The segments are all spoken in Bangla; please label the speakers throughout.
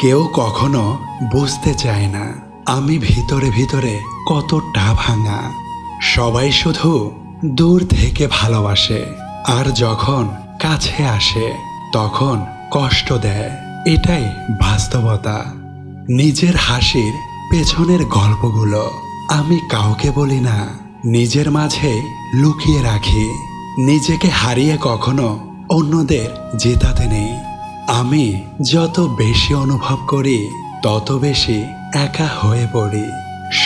Speaker 1: কেউ কখনো বুঝতে চায় না আমি ভিতরে ভিতরে কতটা ভাঙা। সবাই শুধু দূর থেকে ভালোবাসে আর যখন কাছে আসে, তখন কষ্ট দেয়। এটাই বাস্তবতা। নিজের হাসির পেছনের গল্পগুলো আমি কাউকে বলি না। নিজের মাঝে লুকিয়ে রাখি। নিজেকে হারিয়ে কখনো অন্যদের জেতাতে নেই। আমি যত বেশি অনুভব করি, তত বেশি একা হয়ে পড়ি।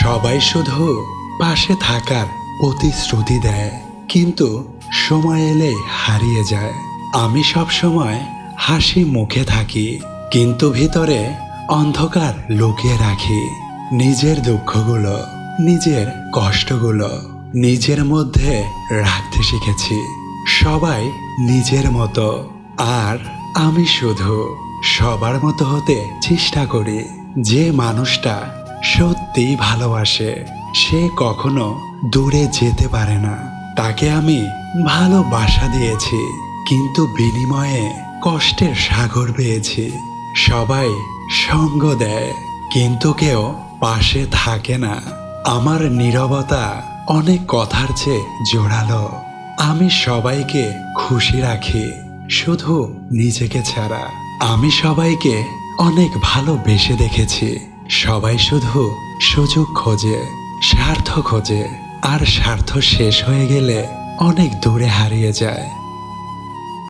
Speaker 1: সবাই শুধু পাশে থাকার প্রতিশ্রুতি দেয়, কিন্তু সময় এলে হারিয়ে যায়। আমি সব সময় হাসি মুখে থাকি, কিন্তু ভিতরে অন্ধকার লুকিয়ে রাখি। নিজের দুঃখগুলো, নিজের কষ্টগুলো নিজের মধ্যে রাখতে শিখেছি। সবাই নিজের মতো, আর আমি শুধু সবার মতো হতে চেষ্টা করি যে মানুষটা সত্যিই ভালোবাসে, সে কখনো দূরে যেতে পারে না। তাকে আমি ভালোবাসা দিয়েছি, কিন্তু বিনিময়ে কষ্টের সাগর পেয়েছি। সবাই সঙ্গ দেয়, কিন্তু কেউ পাশে থাকে না। আমার নীরবতা অনেক কথার চেয়ে জোরালো। আমি সবাইকে খুশি রাখি। শুধু নিজেকে ছাড়া। আমি সবাইকে অনেক ভালোবেসে দেখেছি। সবাই শুধু সুযোগ খোঁজে, স্বার্থ খোঁজে, আর স্বার্থ শেষ হয়ে গেলে অনেক দূরে হারিয়ে যায়।